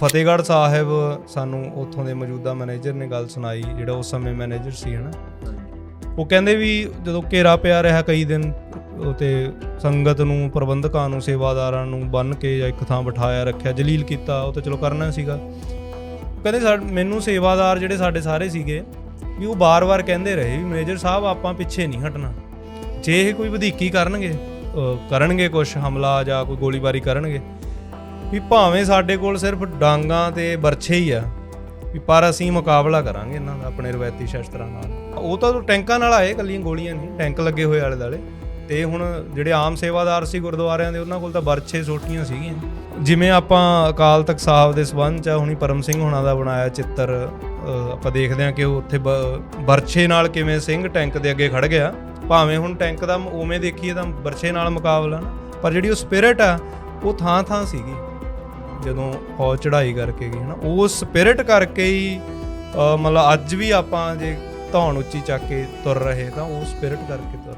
ਫਤਿਹਗੜ੍ਹ ਸਾਹਿਬ ਸਾਨੂੰ ਉੱਥੋਂ ਦੇ ਮੌਜੂਦਾ ਮੈਨੇਜਰ ਨੇ ਗੱਲ ਸੁਣਾਈ ਜਿਹੜਾ ਉਸ ਸਮੇਂ ਮੈਨੇਜਰ ਸੀ ਹਨਾ? ਉਹ ਕਹਿੰਦੇ ਵੀ ਜਦੋਂ ਘੇਰਾ ਪਿਆ ਰਿਹਾ ਕਈ ਦਿਨ ਉਹ ਤੇ ਸੰਗਤ ਨੂੰ ਪ੍ਰਬੰਧਕਾਂ ਨੂੰ ਸੇਵਾਦਾਰਾਂ ਨੂੰ ਬੰਨ ਕੇ ਜਾਂ ਇੱਕ ਥਾਂ ਬਿਠਾਇਆ ਰੱਖਿਆ ਜਲੀਲ ਕੀਤਾ ਉਹ ਤਾਂ ਚਲੋ ਕਰਨਾ ਸੀਗਾ। ਕਹਿੰਦੇ ਸਾ- ਮੈਨੂੰ ਸੇਵਾਦਾਰ ਜਿਹੜੇ ਸਾਡੇ ਸਾਰੇ ਸੀਗੇ ਵੀ ਉਹ ਬਾਰ-ਬਾਰ ਕਹਿੰਦੇ ਰਹੇ ਵੀ ਮੈਨੇਜਰ ਸਾਹਿਬ ਆਪਾਂ ਪਿੱਛੇ ਨਹੀਂ ਹਟਣਾ। ਜੇ ਇਹ ਕੋਈ ਵਧੀਕੀ ਕਰਨਗੇ ਕਰਨਗੇ ਕੁਝ ਹਮਲਾ ਜਾਂ ਕੋਈ ਗੋਲੀਬਾਰੀ ਕਰਨਗੇ ਵੀ ਭਾਵੇਂ ਸਾਡੇ ਕੋਲ ਸਿਰਫ ਡਾਂਗਾ ਤੇ ਬਰਛੇ ਹੀ ਆ ਵੀ ਪਰ ਅਸੀਂ ਮੁਕਾਬਲਾ ਕਰਾਂਗੇ ਇਹਨਾਂ ਦਾ ਆਪਣੇ ਰਵਾਇਤੀ ਸ਼ਸਤਰਾਂ ਨਾਲ। ਉਹ ਤਾਂ ਟੈਂਕਾਂ ਨਾਲ ਆਏ ਕੱਲੀਆਂ ਗੋਲੀਆਂ ਨਹੀਂ ਟੈਂਕ ਲੱਗੇ ਹੋਏ ਆਲੇ ਦਾਲੇ ਤੇ ਹੁਣ ਜਿਹੜੇ ਆਮ ਸੇਵਾਦਾਰ ਸੀ ਗੁਰਦੁਆਰਿਆਂ ਦੇ ਉਹਨਾਂ ਕੋਲ ਤਾਂ ਬਰਛੇ ਸੋਟੀਆਂ ਸੀਗੀਆਂ। ਜਿਵੇਂ ਆਪਾਂ ਅਕਾਲ ਤਖਤ ਸਾਹਿਬ ਦੇ ਸਬੰਧ ਚ ਆ, ਹੁਣੀ ਪਰਮ ਸਿੰਘ ਹੁਣਾਂ ਦਾ ਬਣਾਇਆ ਚਿੱਤਰ ਆਪਾਂ ਦੇਖਦੇ ਹਾਂ ਕਿ ਉਹ ਉੱਥੇ ਬ- ਬਰਛੇ ਨਾਲ ਕਿਵੇਂ ਸਿੰਘ ਟੈਂਕ ਦੇ ਅੱਗੇ ਖੜ ਗਿਆ। ਭਾਵੇਂ ਹੁਣ ਟੈਂਕ ਦਾ ਉਵੇਂ ਦੇਖੀਏ ਤਾਂ ਬਰਛੇ ਨਾਲ ਮੁਕਾਬਲਾ ਪਰ ਜਿਹੜੀ ਉਹ ਸਪਿਰਿਟ ਆ ਉਹ ਥਾਂ ਥਾਂ ਸੀਗੀ। ਜਦੋਂ ਫੌਜ ਚੜ੍ਹਾਈ ਕਰਕੇ ਗਈ, ਹਨਾ, ਉਹ ਸਪਿਰਿਟ ਕਰਕੇ ਹੀ ਮਤਲਬ ਅੱਜ ਵੀ ਆਪਾਂ ਜੇ ਧੌਣ ਉੱਚੀ ਚੱਕ ਕੇ ਤੁਰ ਰਹੇ, ਤਾਂ ਉਹ ਸਪਿਰਿਟ ਕਰਕੇ ਤੁਰ